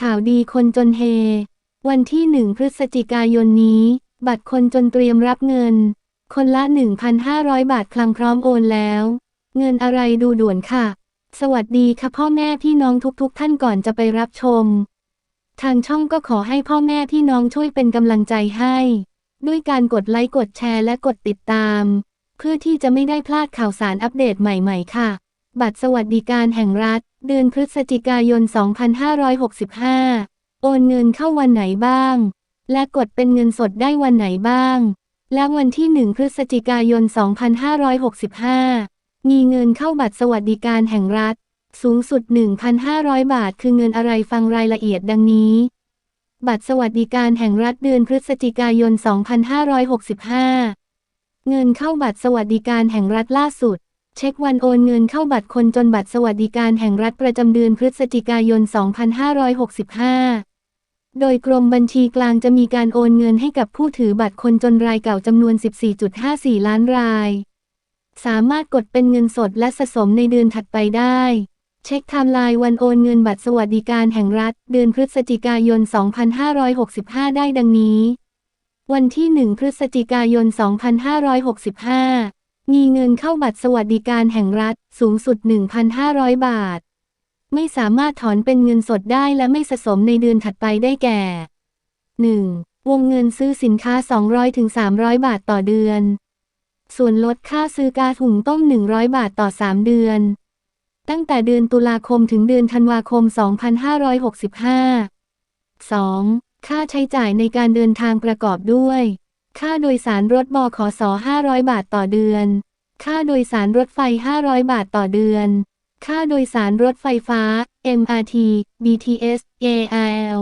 ข่าวดีคนจนเฮ วันที่หนึ่งพฤศจิกายนนี้ บัตรคนจนเตรียมรับเงิน คนละ 1,500 บาทคลังพร้อมโอนแล้ว เงินอะไรดูด่วนค่ะ สวัสดีค่ะพ่อแม่พี่น้องทุกๆทท่านก่อนจะไปรับชม ทางช่องก็ขอให้พ่อแม่พี่น้องช่วยเป็นกำลังใจให้ ด้วยการกดไลค์กดแชร์และกดติดตาม เพื่อที่จะไม่ได้พลาดข่าวสารอัปเดตใหม่ ๆ ค่ะ บัตรสวัสดิการแห่งรัฐ เดือนพฤศจิกายน 2565 โอนเงินเข้าวันไหนบ้าง และกดเป็นเงินสดได้วันไหนบ้าง และวันที่ 1 พฤศจิกายน 2565 มีเงินเข้าบัตรสวัสดิการแห่งรัฐ สูงสุด 1,500 บาท คือเงินอะไรฟังรายละเอียดดังนี้ บัตรสวัสดิการแห่งรัฐเดือนพฤศจิกายน 2565 เงินเข้าบัตรสวัสดิการแห่งรัฐล่าสุด เช็ควันโอนเงินเข้าบัตรคนจนบัตรสวัสดิการแห่งรัฐประจำเดือนพฤศจิกายน 2565 โดยกรมบัญชีกลางจะมีการโอนเงินให้กับผู้ถือบัตรคนจนรายเก่าจำนวน 14.54 ล้านราย สามารถกดเป็นเงินสดและสะสมในเดือนถัดไปได้ เช็คไทม์ไลน์วันโอนเงินบัตรสวัสดิการแห่งรัฐ เดือนพฤศจิกายน 2565 ได้ดังนี้ วันที่ 1 พฤศจิกายน 2565 มีเงินเข้าบัตรสวัสดิการแห่งรัฐสูงสุด 1,500 บาท ไม่สามารถถอนเป็นเงินสดได้และไม่สะสมในเดือนถัดไปได้แก่ 1. วงเงินซื้อสินค้า 200-300 บาทต่อเดือน ส่วนลดค่าซื้อกาถุงต้ม 100 บาทต่อ 3 เดือน ตั้งแต่เดือนตุลาคมถึงเดือนธันวาคม 2565 2. ค่าใช้จ่ายในการเดินทางประกอบด้วย ค่าโดยสารรถบขส500 บาทต่อเดือน ค่าโดยสารรถไฟ 500 บาทต่อเดือน ค่าโดยสารรถไฟฟ้า MRT BTS ARL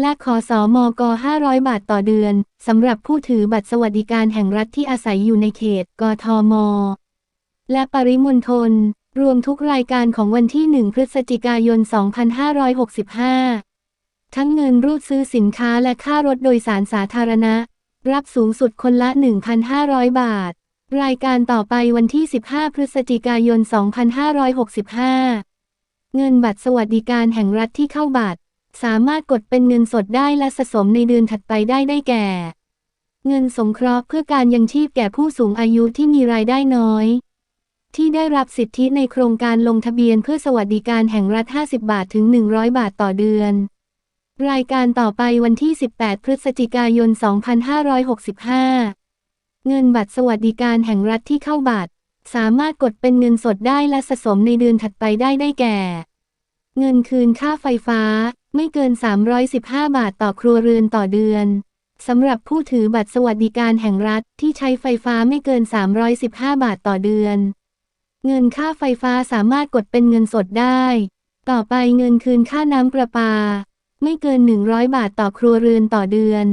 และขอสอมก500 บาทต่อเดือน สำหรับผู้ถือบัตรสวัสดิการแห่งรัฐที่อาศัยอยู่ในเขต กทม และปริมณฑล รวมทุกรายการของวันที่ 1 พฤศจิกายน 2565 ทั้งเงินรูดซื้อสินค้าและค่ารถโดยสารสาธารณะ รับสูงสุดคนละ 1,500 บาท รายการต่อไปวันที่ 15 พฤศจิกายน 2565 เงินบัตรสวัสดิการแห่งรัฐที่เข้าบัตร สามารถกดเป็นเงินสดได้และสะสมในเดือนถัดไปได้ได้แก่ เงินสงเคราะห์เพื่อการยังชีพแก่ผู้สูงอายุที่มีรายได้น้อย ที่ได้รับสิทธิในโครงการลงทะเบียนเพื่อสวัสดิการแห่งรัฐ 50 บาทถึง 100 บาทต่อเดือน รายการต่อไปวันที่ 18 พฤศจิกายน 2565 เงินบัตรสวัสดิการแห่งรัฐที่เข้าบัตร สามารถกดเป็นเงินสดได้และสะสมในเดือนถัดไปได้ได้แก่ เงินคืนค่าไฟฟ้า ไม่เกิน 315 บาทต่อครัวเรือนต่อเดือน สำหรับผู้ถือบัตรสวัสดิการแห่งรัฐที่ใช้ไฟฟ้าไม่เกิน 315 บาทต่อเดือน เงินค่าไฟฟ้าสามารถกดเป็นเงินสดได้ ต่อไปเงินคืนค่าน้ำประปา ไม่เกิน 100 บาทต่อครัวเรือนต่อเดือน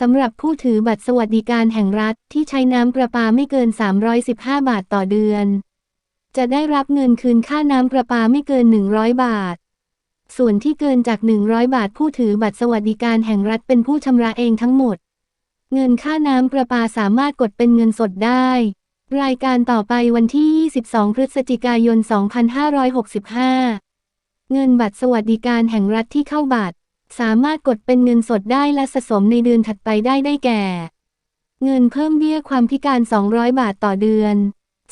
สำหรับผู้ถือบัตรสวัสดิการแห่งรัฐที่ใช้น้ำประปาไม่เกิน 315 บาทต่อเดือน จะได้รับเงินคืนค่าน้ำประปาไม่เกิน 100 บาท ส่วนที่เกินจาก 100 บาทผู้ถือบัตรสวัสดิการแห่งรัฐเป็นผู้ชำระเองทั้งหมด เงินค่าน้ำประปาสามารถกดเป็นเงินสดได้ รายการต่อไปวันที่ 22 พฤศจิกายน 2565 เงินบัตรสวัสดิการแห่งรัฐที่เข้าบัตร สามารถกดเป็นเงินสดได้และสะสมในเดือนถัดไปได้ได้แก่ เงินเพิ่มเบี้ยความพิการ 200 บาทต่อเดือน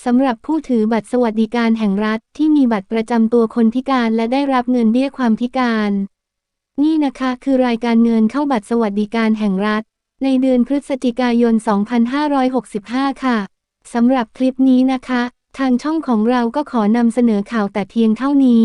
สำหรับผู้ถือบัตรสวัสดิการแห่งรัฐที่มีบัตรประจำตัวคนพิการและได้รับเงินเบี้ยความพิการ นี่นะคะคือรายการเงินเข้าบัตรสวัสดิการแห่งรัฐ ในเดือนพฤศจิกายน 2565 ค่ะสำหรับคลิปนี้นะคะ ทางช่องของเราก็ขอนำเสนอข่าวแต่เพียงเท่านี้